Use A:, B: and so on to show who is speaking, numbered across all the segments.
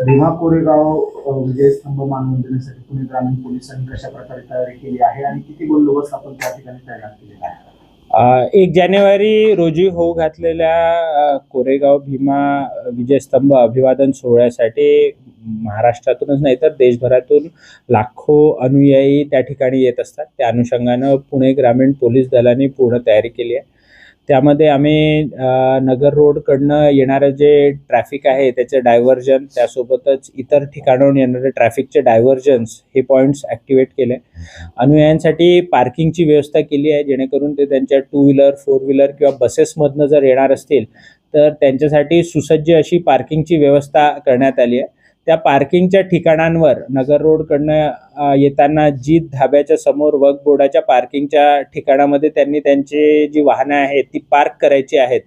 A: भीमा कोरेगाव अ, विजयस्तंभ देण्यासाठी पुणे ग्रामीण पोलिसांनी कशा प्रकारे तयारी केली आहे आणि किती बंदोबस्त आपण त्या ठिकाणी तयार केलेला आहे?
B: एक जानेवारी रोजी होऊ घातलेल्या कोरेगाव भीमा विजयस्तंभ अभिवादन सोहळ्यासाठी महाराष्ट्रातूनच नाही तर देशभरातून लाखो अनुयायी त्या ठिकाणी येत असतात. त्या अनुषंगानं पुणे ग्रामीण पोलीस दलाने पूर्ण तयारी केली आहे. त्यामध्ये आम्ही नगर रोडकडनं येणारं जे ट्रॅफिक आहे त्याचं डायव्हर्जन त्यासोबतच इतर ठिकाणाहून येणारे ट्रॅफिकचे डायव्हर्जन्स हे पॉईंट्स ॲक्टिवेट केले. अनुयायांसाठी पार्किंगची व्यवस्था केली आहे जेणेकरून ते त्यांच्या टू व्हीलर फोर व्हीलर किंवा बसेसमधनं जर येणार असतील तर त्यांच्यासाठी सुसज्ज अशी पार्किंगची व्यवस्था करण्यात आली आहे. त्या पार्किंगच्या ठिकाणांवर नगर रोडकडनं येताना जीत धाब्याच्या समोर वक बोर्डाच्या पार्किंगच्या ठिकाणामध्ये त्यांनी त्यांची जी वाहनं आहेत ती पार्क करायची आहेत.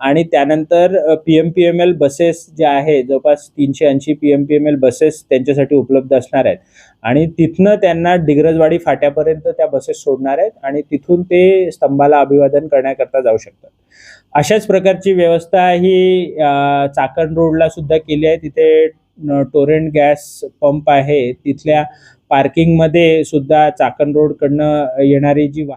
B: आणि त्यानंतर P M P M L buses ज्या आहे जवळपास तीनशे ऐंशी P M P M L buses त्यांच्यासाठी उपलब्ध असणार आहेत. आणि तिथनं त्यांना डिग्रजवाडी फाट्यापर्यंत त्या बसेस सोडणार आहेत आणि तिथून ते स्तंभाला अभिवादन करण्याकरता जाऊ शकतात. अशाच प्रकारची व्यवस्था ही चाकण रोडला सुद्धा केली आहे. तिथे टोरेंट गॅस पंप आहे तिथल्या पार्किंगमध्ये सुद्धा चाकण रोडकडनं येणारी जी वा